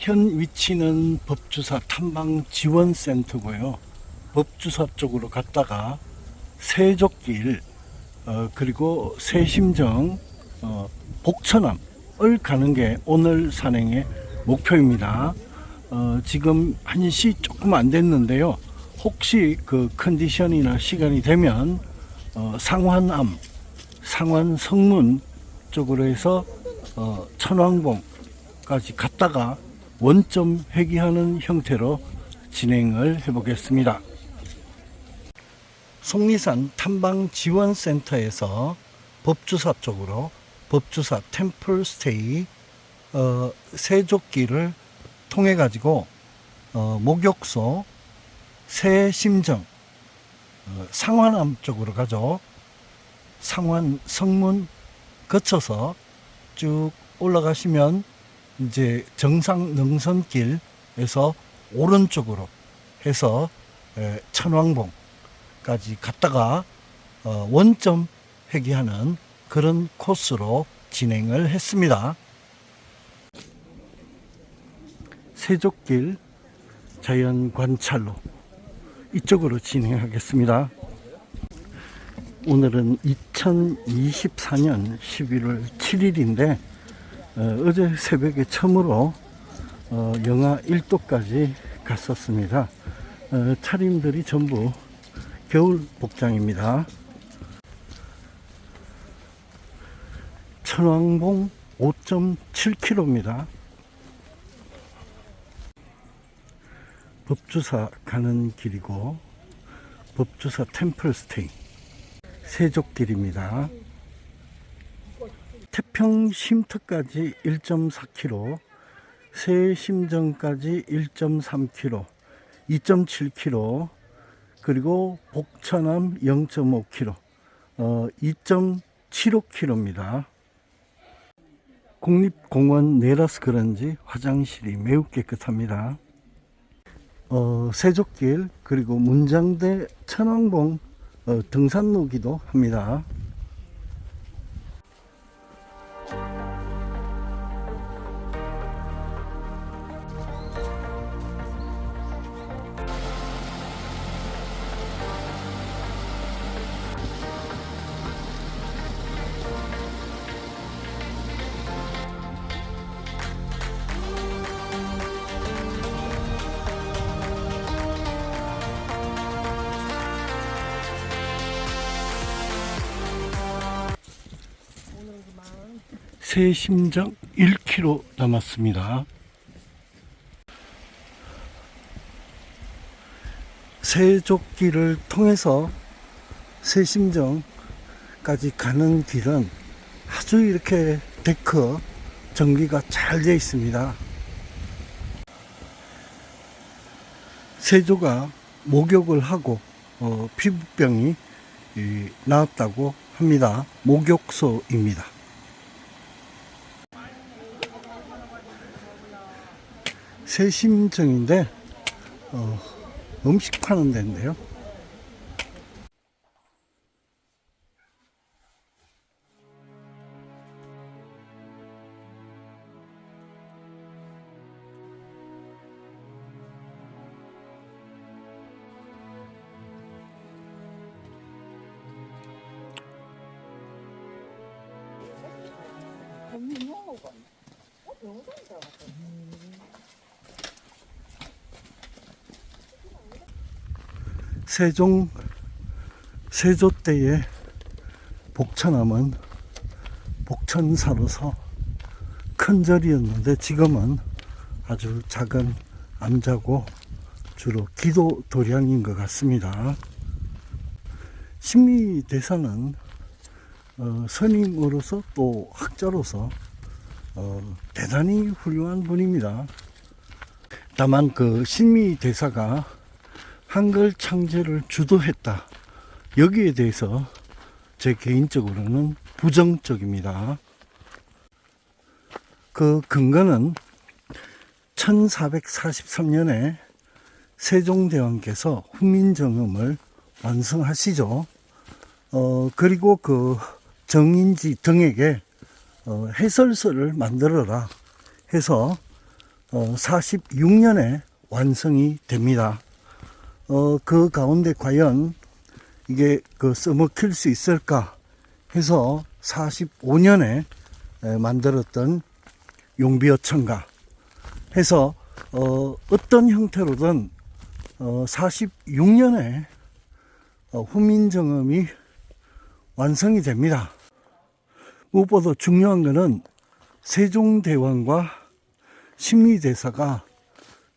현 위치는 법주사 탐방 지원센터고요. 법주사 쪽으로 갔다가 세족길 어, 그리고 세심정 어, 복천암을 가는 게 오늘 산행의 목표입니다. 어, 지금 1시 조금 안 됐는데요. 혹시 그 컨디션이나 시간이 되면 어, 상환암, 상환 성문 쪽으로 해서 어, 천왕봉까지 갔다가 원점 회귀하는 형태로 진행을 해보겠습니다. 속리산 탐방지원센터에서 법주사 쪽으로 법주사 템플 스테이 어, 세족길을 통해 가지고 어, 목욕소 새심정 어, 상환암 쪽으로 가죠. 상환 성문 거쳐서 쭉 올라가시면 이제 정상 능선길에서 오른쪽으로 해서 에, 천왕봉까지 갔다가 어, 원점 회귀하는 그런 코스로 진행을 했습니다. 세족길 자연 관찰로 이쪽으로 진행하겠습니다. 오늘은 2024년 11월 7일인데 어, 제 새벽에 처음으로 어, 영하 1도까지 갔었습니다. 어, 차림들이 전부 겨울 복장입니다. 천왕봉 5.7km입니다. 법주사 가는 길이고 법주사 템플 스테이 세족길입니다. 태평 쉼터까지 1.4km, 새심정까지 1.3km, 2.7km, 그리고 복천암 0.5km, 어, 2.75km입니다. 국립공원 내라서 그런지 화장실이 매우 깨끗합니다. 어, 세족길 그리고 문장대 천왕봉 어, 등산로기도 합니다. 새 심정 1km 남았습니다. 세족길을 통해서 새 심정까지 가는 길은 아주 이렇게 데크 정비가 잘 되어 있습니다. 세조가 목욕을 하고 어, 피부병이 이, 나았다고 합니다. 목욕소입니다. 새심정인데 어, 음식 파는 데인데요. 세종 세조 때의 복천암은 복천사로서 큰 절이었는데 지금은 아주 작은 암자고 주로 기도 도량인 것 같습니다. 신미대사는 어, 선임으로서 또 학자로서 어, 대단히 훌륭한 분입니다. 다만 그 신미 대사가 한글 창제를 주도했다. 여기에 대해서 제 개인적으로는 부정적입니다. 그 근거는 1443년에 세종대왕께서 훈민정음을 완성하시죠. 어, 그리고 그 정인지 등에게 어, 해설서를 만들어라 해서 어, 46년에 완성이 됩니다. 어, 그 가운데 과연 이게 그 써먹힐 수 있을까 해서 45년에 만들었던 용비어천가 해서 어, 어떤 형태로든 어, 46년에 어, 후민정음이 완성이 됩니다. 무엇보다 중요한 것은 세종대왕과 신미대사가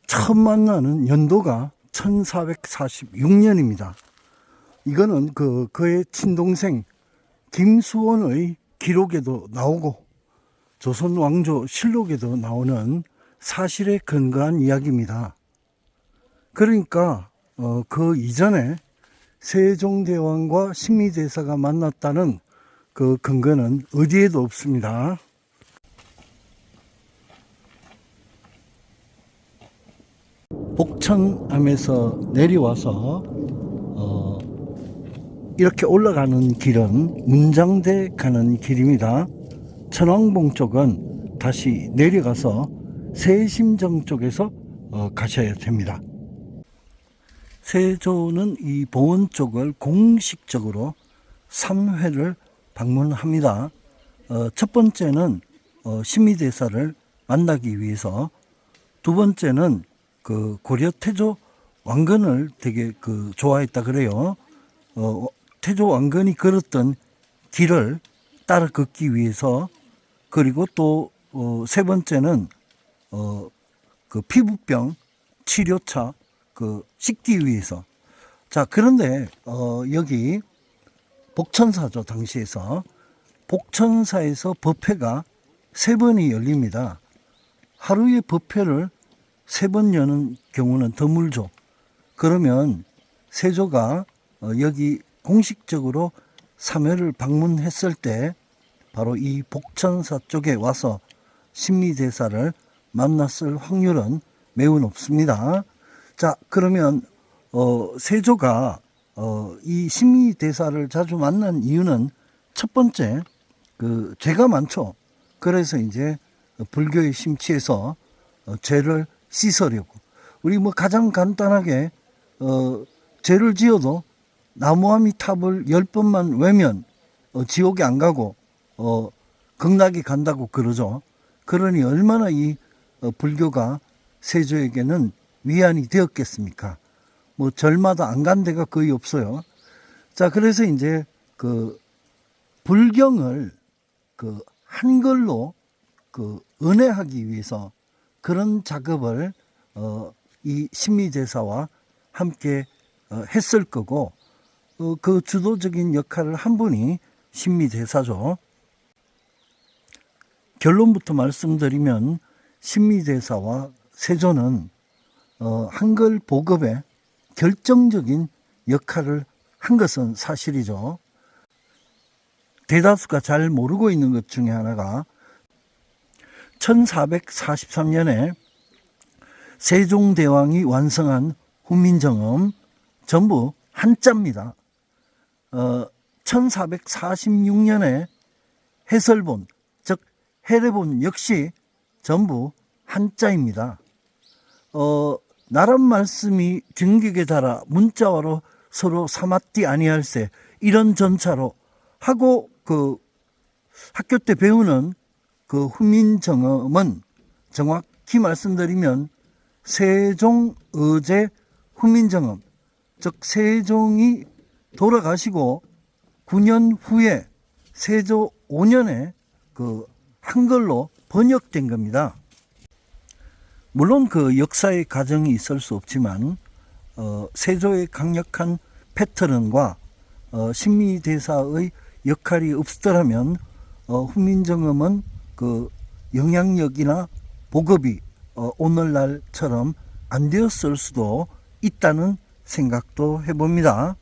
처음 만나는 연도가 1446년입니다. 이거는 그, 그의 친동생 김수원의 기록에도 나오고 조선 왕조 실록에도 나오는 사실에 근거한 이야기입니다. 그러니까 어, 그 이전에 세종대왕과 신미대사가 만났다는 그 근거는 어디에도 없습니다. 복천암에서 내려와서 어, 이렇게 올라가는 길은 문장대 가는 길입니다. 천왕봉 쪽은 다시 내려가서 세심정 쪽에서 어, 가셔야 됩니다. 세조는 이 봉원 쪽을 공식적으로 3회를 방문합니다. 어, 첫 번째는 어, 신미대사를 만나기 위해서 두 번째는 그 고려 태조 왕건을 되게 그 좋아했다 그래요. 어, 태조 왕건이 걸었던 길을 따라 걷기 위해서 그리고 또 세 번째는 어, 그 피부병 치료차 그 씻기 위해서 자 그런데 어, 여기 복천사죠 당시에서 복천사에서 법회가 세 번이 열립니다. 하루에 법회를 세 번 여는 경우는 드물죠. 그러면 세조가 어, 여기 공식적으로 삼회를 방문했을 때 바로 이 복천사 쪽에 와서 신미대사를 만났을 확률은 매우 높습니다. 자, 그러면 어, 세조가 어, 이 신미대사를 자주 만난 이유는 첫 번째 그 죄가 많죠. 그래서 이제 불교에 심취해서 어, 죄를 씻으려고 우리 뭐 가장 간단하게 어, 죄를 지어도 나무아미 탑을 열 번만 외면 어, 지옥에 안 가고 어, 극락에 간다고 그러죠. 그러니 얼마나 이 어, 불교가 세조에게는 위안이 되었겠습니까? 뭐 절마다 안 간 데가 거의 없어요. 자, 그래서 이제 그 불경을 그 한글로 그 은혜하기 위해서 그런 작업을 어, 이 신미대사와 함께 어, 했을 거고 어, 그 주도적인 역할을 한 분이 신미대사죠. 결론부터 말씀드리면 신미대사와 세조는 어, 한글 보급에 결정적인 역할을 한 것은 사실이죠. 대다수가 잘 모르고 있는 것 중에 하나가 1443년에 세종대왕이 완성한 훈민정음 전부 한자입니다. 어, 1446년에 해설본, 즉 해례본 역시 전부 한자입니다. 어, 나란 말씀이 등격에 달아 문자화로 서로 삼았디 아니할세 이런 전차로 하고 그 학교 때 배우는 그 훈민정음은 정확히 말씀드리면 세종의제 훈민정음 즉 세종이 돌아가시고 9년 후에 세조 5년에 그 한글로 번역된 겁니다. 물론 그 역사의 과정이 있을 수 없지만 어, 세조의 강력한 패턴과 어, 신미대사의 역할이 없더라면 어, 훈민정음은 그 영향력이나 보급이 어, 오늘날처럼 안 되었을 수도 있다는 생각도 해봅니다.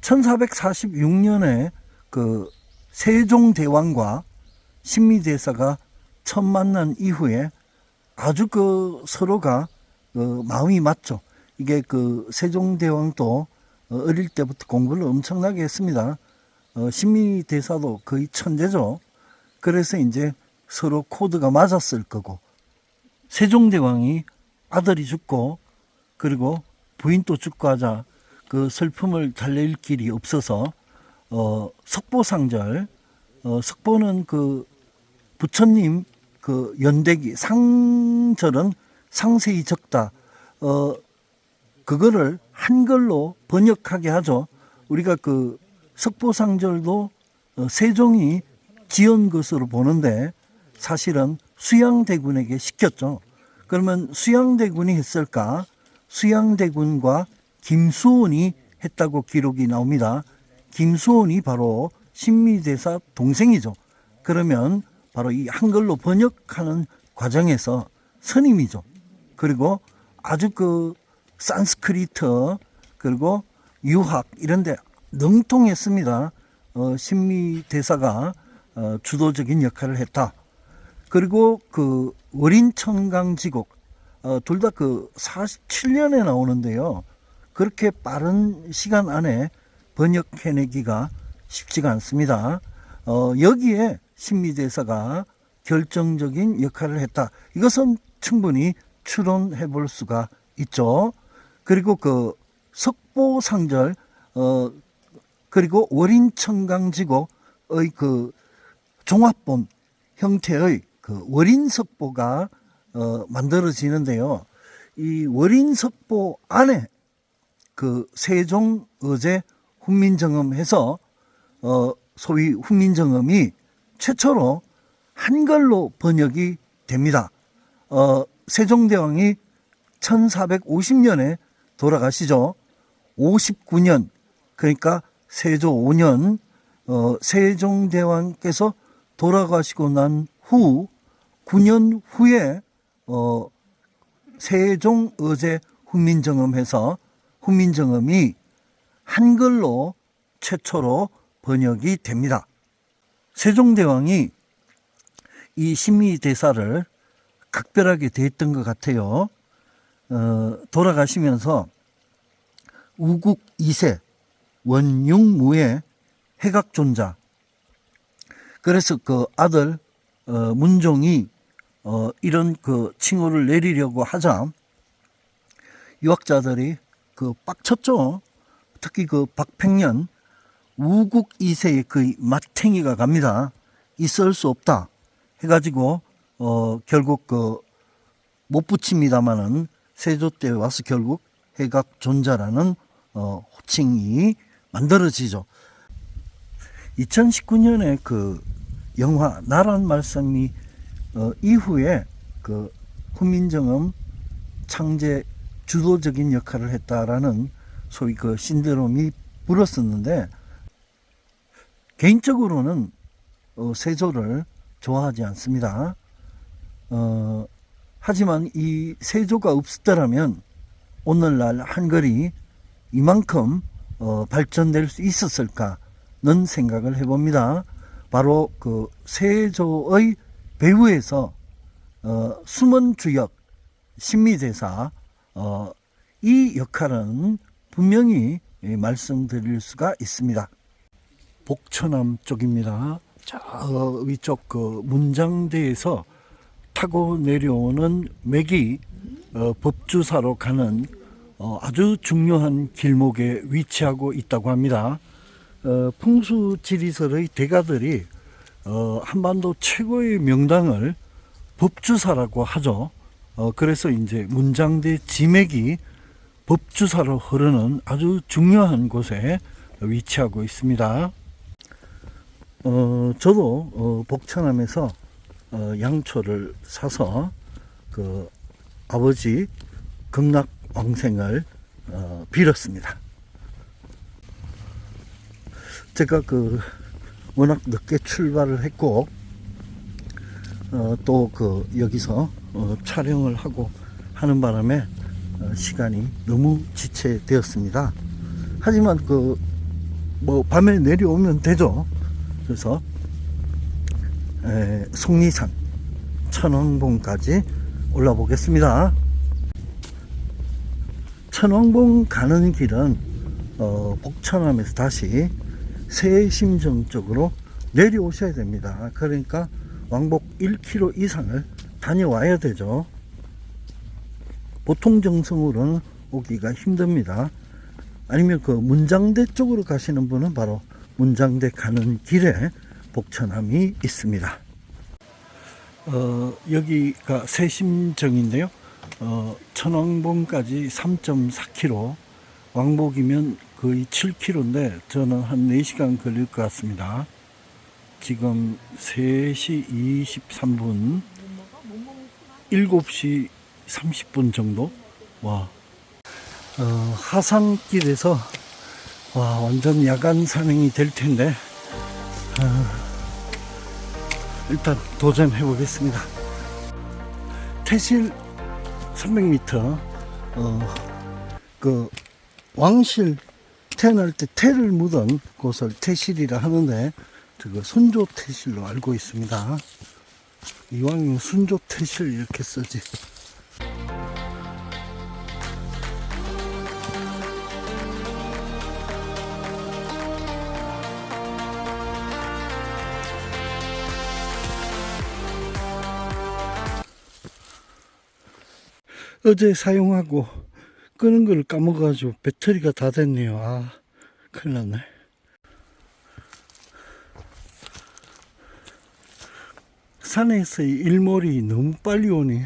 1446년에 그 세종대왕과 신미대사가 처음 만난 이후에 아주 그 서로가 그 마음이 맞죠. 이게 그 세종대왕도 어, 어릴 때부터 공부를 엄청나게 했습니다. 어, 신미대사도 거의 천재죠. 그래서 이제 서로 코드가 맞았을 거고 세종대왕이 아들이 죽고 그리고 부인도 죽고 하자 그 슬픔을 달랠 길이 없어서 어 석보상절 어 석보는 그 부처님 그 연대기 상절은 상세히 적다. 어 그거를 한글로 번역하게 하죠. 우리가 그 석보상절도 어, 세종이 지은 것으로 보는데 사실은 수양대군에게 시켰죠. 그러면 수양대군이 했을까? 수양대군과 김수원이 했다고 기록이 나옵니다. 김수원이 바로 신미대사 동생이죠. 그러면 바로 이 한글로 번역하는 과정에서 선임이죠. 그리고 아주 그 산스크리트 그리고 유학 이런데 능통했습니다. 어, 신미 대사가 어, 주도적인 역할을 했다. 그리고 그 월인천강지곡 어, 둘 다 그 47년에 나오는데요. 그렇게 빠른 시간 안에 번역해내기가 쉽지가 않습니다. 어, 여기에 신미 대사가 결정적인 역할을 했다. 이것은 충분히 추론해 볼 수가 있죠. 그리고 그 석보상절 어 그리고 월인천강지곡의 그 종합본 형태의 그 월인석보가 어 만들어지는데요. 이 월인석보 안에 그 세종 의제 훈민정음해서 어 소위 훈민정음이 최초로 한글로 번역이 됩니다. 어 세종대왕이 1450년에 돌아가시죠. 59년 그러니까 세조 5년 어, 세종대왕께서 돌아가시고 난 후 9년 후에 어, 세종 의제 훈민정음해서 훈민정음이 한글로 최초로 번역이 됩니다. 세종대왕이 이 신미대사를 각별하게 대했던 것 같아요. 어, 돌아가시면서 우국 2세 원융무의 해각존자 그래서 그 아들 어, 문종이 어, 이런 그 칭호를 내리려고 하자 유학자들이 그 빡쳤죠. 특히 그 박팽년 우국 2세의 그 마탱이가 갑니다. 있을 수 없다 해가지고 어, 결국 그 못 붙입니다마는 세조 때 와서 결국 해각 존자라는 어, 호칭이 만들어지죠. 2019년에 그 영화 나란 말씀이 어, 이후에 그 훈민정음 창제 주도적인 역할을 했다라는 소위 그 신드롬이 불었었는데 개인적으로는 어, 세조를 좋아하지 않습니다. 어, 하지만 이 세조가 없었더라면 오늘날 한글이 이만큼 어, 발전될 수 있었을까 는 생각을 해봅니다. 바로 그 세조의 배후에서 어, 숨은 주역 신미대사 어, 이 역할은 분명히 예, 말씀드릴 수가 있습니다. 복천암 쪽입니다. 저 위쪽 그 문장대에서 타고 내려오는 맥이 어, 법주사로 가는 어, 아주 중요한 길목에 위치하고 있다고 합니다. 어, 풍수지리설의 대가들이 어, 한반도 최고의 명당을 법주사라고 하죠. 어, 그래서 이제 문장대 지맥이 법주사로 흐르는 아주 중요한 곳에 위치하고 있습니다. 어, 저도 어, 복천암에서 어, 양초를 사서 그 아버지 극락 왕생을 어, 빌었습니다. 제가 그 워낙 늦게 출발을 했고 어, 또 그 여기서 어, 촬영을 하고 하는 바람에 어, 시간이 너무 지체되었습니다. 하지만 그 뭐 밤에 내려오면 되죠. 그래서 에, 속리산 천왕봉까지 올라보겠습니다. 천왕봉 가는 길은 어, 복천암에서 다시 세심정 쪽으로 내려오셔야 됩니다. 그러니까 왕복 1km 이상을 다녀와야 되죠. 보통 정성으로는 오기가 힘듭니다. 아니면 그 문장대 쪽으로 가시는 분은 바로 문장대 가는 길에 복천함이 있습니다. 어, 여기가 세심정인데요. 어, 천왕봉까지 3.4km, 왕복이면 거의 7km인데 저는 한 4시간 걸릴 것 같습니다. 지금 3시 23분, 7시 30분 정도? 와. 어, 하산길에서 와, 완전 야간 산행이 될 텐데, 어, 일단 도전해 보겠습니다. 태실 300m, 어, 그, 왕실 태어날 때 태를 묻은 곳을 태실이라 하는데, 저거 순조 태실로 알고 있습니다. 이왕이면 순조 태실 이렇게 쓰지. 어제 사용하고 끄는 걸 까먹어가지고 배터리가 다 됐네요. 아, 큰일 났네. 산에서 이 일몰이 너무 빨리 오니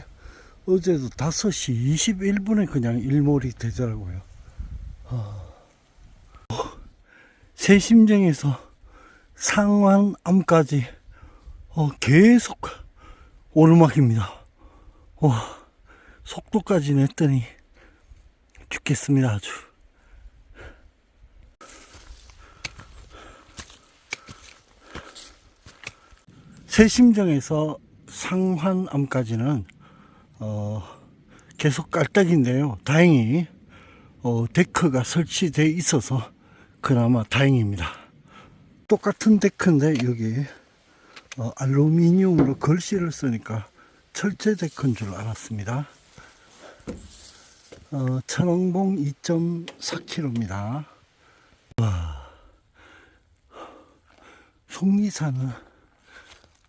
어제도 5시 21분에 그냥 일몰이 되더라고요. 아. 새심정에서 상완암까지 어, 계속 오르막입니다. 와. 속도까지 냈더니 죽겠습니다 아주. 새심정에서 상환암까지는 어, 계속 깔딱인데요. 다행히 어, 데크가 설치되어 있어서 그나마 다행입니다. 똑같은 데크인데 여기 어, 알루미늄으로 글씨를 쓰니까 철제 데크인 줄 알았습니다 어, 천왕봉 2.4km입니다. 와, 속리산은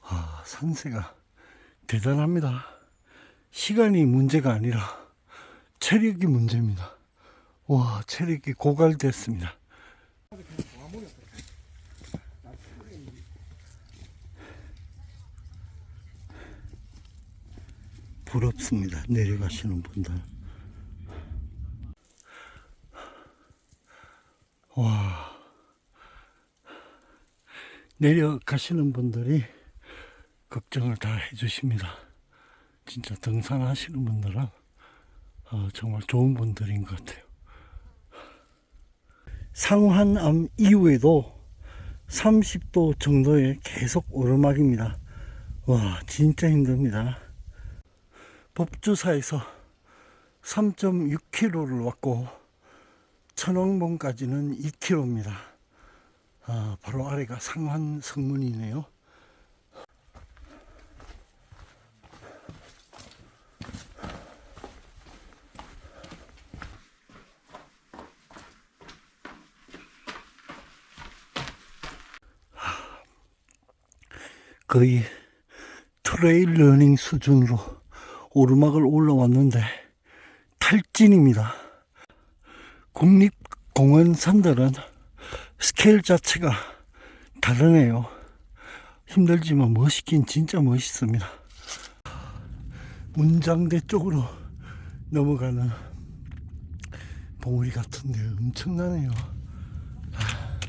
와, 산세가 대단합니다. 시간이 문제가 아니라 체력이 문제입니다. 와, 체력이 고갈됐습니다. 부럽습니다. 내려가시는 분들. 와. 내려가시는 분들이 걱정을 다 해주십니다. 진짜 등산하시는 분들은 어, 정말 좋은 분들인 것 같아요. 상환암 이후에도 30도 정도의 계속 오르막입니다. 와, 진짜 힘듭니다. 법주사에서 3.6km를 왔고, 천왕봉까지는 2km입니다. 아, 바로 아래가 상환 성문이네요. 거의 트레일 러닝 수준으로 오르막을 올라왔는데 탈진입니다. 국립공원 산들은 스케일 자체가 다르네요. 힘들지만 멋있긴 진짜 멋있습니다. 문장대 쪽으로 넘어가는 봉우리 같은데 엄청나네요. 아,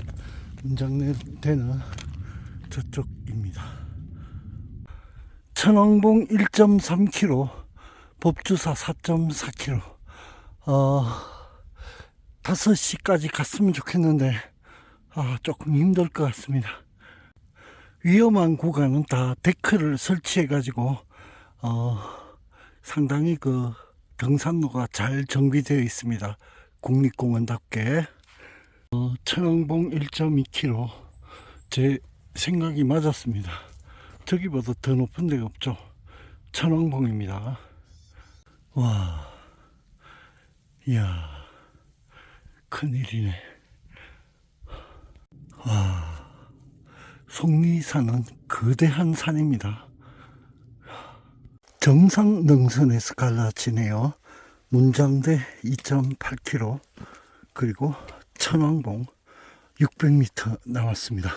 문장대는 저쪽입니다. 천왕봉 1.3km, 법주사 4.4km. 어, 5시까지 갔으면 좋겠는데, 아, 조금 힘들 것 같습니다. 위험한 구간은 다 데크를 설치해 가지고, 어, 상당히 그 등산로가 잘 정비되어 있습니다. 국립공원답게. 어, 천왕봉 1.2km. 제 생각이 맞았습니다. 저기보다 더 높은 데가 없죠. 천왕봉입니다. 와, 이야, 큰일이네. 와, 속리산은 거대한 산입니다. 정상 능선에서 갈라지네요. 문장대 2.8km 그리고 천왕봉 600m 남았습니다.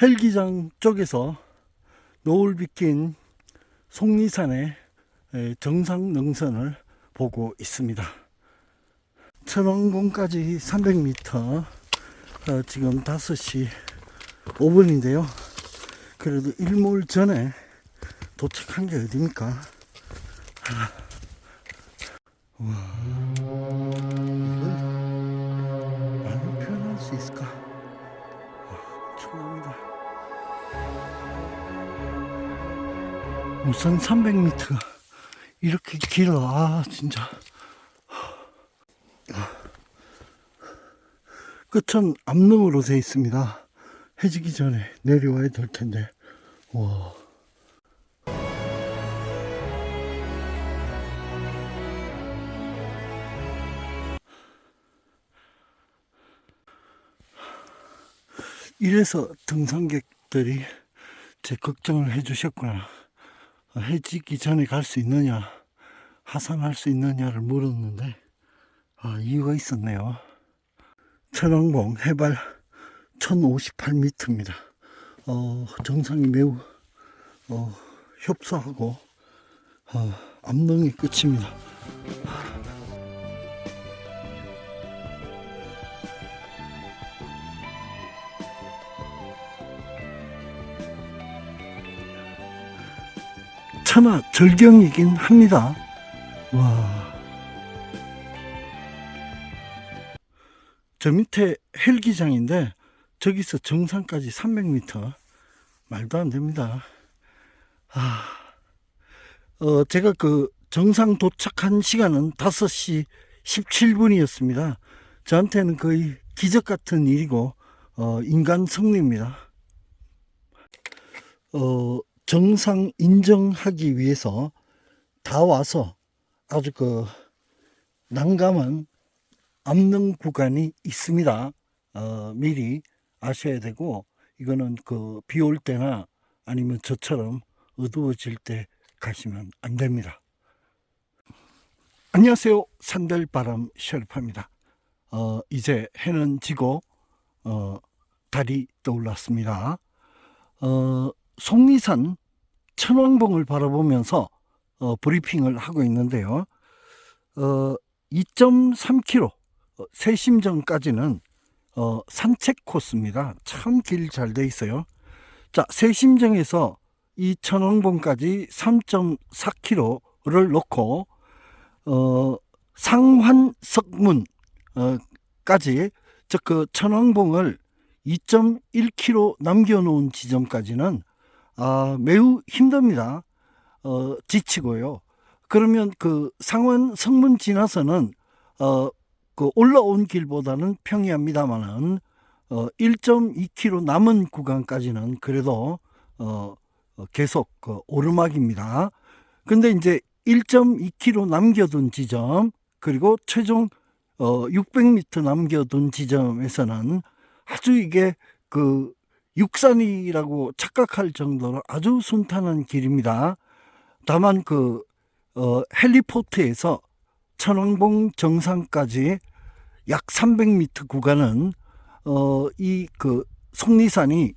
헬기장 쪽에서 노을 비낀 속리산의 에, 정상 능선을 보고 있습니다. 천왕봉까지 300m 어, 지금 5시 5분인데요. 그래도 일몰 전에 도착한 게 어딥니까? 하, 와, 이걸 말로 표현할 수 있을까? 와, 엄청납니다. 우선 300m가 이렇게 길어. 아, 진짜. 끝은 암릉으로 되어 있습니다. 해지기 전에 내려와야 될 텐데. 와. 이래서 등산객들이 제 걱정을 해주셨구나. 해지기 전에 갈 수 있느냐, 하산할 수 있느냐를 물었는데, 아, 이유가 있었네요. 천왕봉 해발 1058m입니다. 어, 정상이 매우 어, 협소하고 어, 암릉이 끝입니다. 천하 절경이긴 합니다. 와. 저 밑에 헬기장인데 저기서 정상까지 300m 말도 안 됩니다. 아, 어, 제가 그 정상 도착한 시간은 5시 17분이었습니다. 저한테는 거의 기적 같은 일이고 어, 인간 승리입니다. 어, 정상 인정하기 위해서 다 와서 아주 그 난감한 암릉 구간이 있습니다. 어, 미리 아셔야 되고 이거는 그 비 올 때나 아니면 저처럼 어두워질 때 가시면 안 됩니다. 안녕하세요. 산들바람 셰르파입니다. 어, 이제 해는 지고 어, 달이 떠올랐습니다. 어, 속리산 천왕봉을 바라보면서 어, 브리핑을 하고 있는데요. 어, 2.3km 어, 세심정까지는 어, 산책 코스입니다. 참 길 잘 돼 있어요. 자, 세심정에서 이 천왕봉까지 3.4km를 놓고 어, 상환석문 어, 까지 즉 그 천왕봉을 2.1km 남겨놓은 지점까지는 아, 매우 힘듭니다. 어, 지치고요. 그러면 그 상원 성문 지나서는 어, 그 올라온 길보다는 평이합니다만은 어, 1.2km 남은 구간까지는 그래도 어, 어, 계속 그 오르막입니다. 근데 이제 1.2km 남겨둔 지점 그리고 최종 어, 600m 남겨둔 지점에서는 아주 이게 그 육산이라고 착각할 정도로 아주 순탄한 길입니다. 다만 그 어, 헬리포트에서 천왕봉 정상까지 약 300m 구간은 어, 이 그 속리산이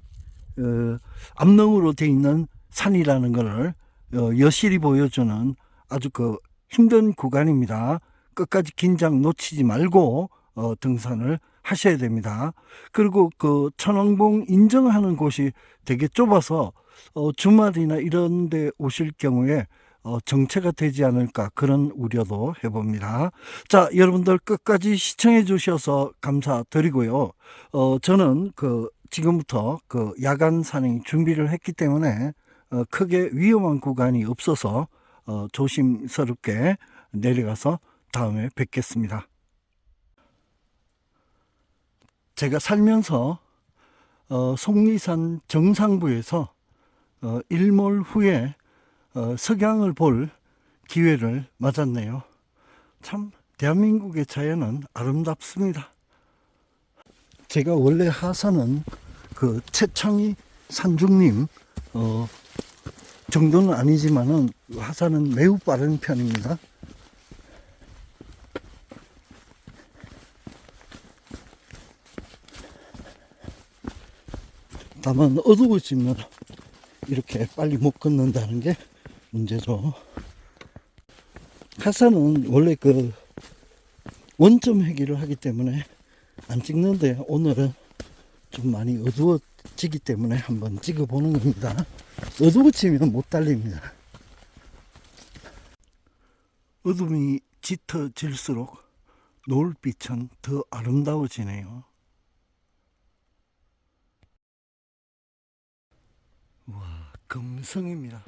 어, 암릉으로 돼 있는 산이라는 것을 어, 여실히 보여주는 아주 그 힘든 구간입니다. 끝까지 긴장 놓치지 말고 어, 등산을 하셔야 됩니다. 그리고 그 천왕봉 인정하는 곳이 되게 좁아서 어, 주말이나 이런 데 오실 경우에 어, 정체가 되지 않을까 그런 우려도 해봅니다. 자, 여러분들 끝까지 시청해 주셔서 감사드리고요. 어, 저는 그 지금부터 그 야간 산행 준비를 했기 때문에 어, 크게 위험한 구간이 없어서 어, 조심스럽게 내려가서 다음에 뵙겠습니다. 제가 살면서 어, 속리산 정상부에서 어, 일몰 후에 어, 석양을 볼 기회를 맞았네요. 참 대한민국의 자연은 아름답습니다. 제가 원래 하산은 그 최창희 산중님 어, 정도는 아니지만은 하산은 매우 빠른 편입니다. 다만 어두워지면 이렇게 빨리 못 걷는다는 게 문제죠. 카사는 원래 그 원점 회기를 하기 때문에 안 찍는데 오늘은 좀 많이 어두워지기 때문에 한번 찍어보는 겁니다. 어두워지면 못 달립니다. 어둠이 짙어질수록 노을빛은 더 아름다워지네요. 와, 금성입니다.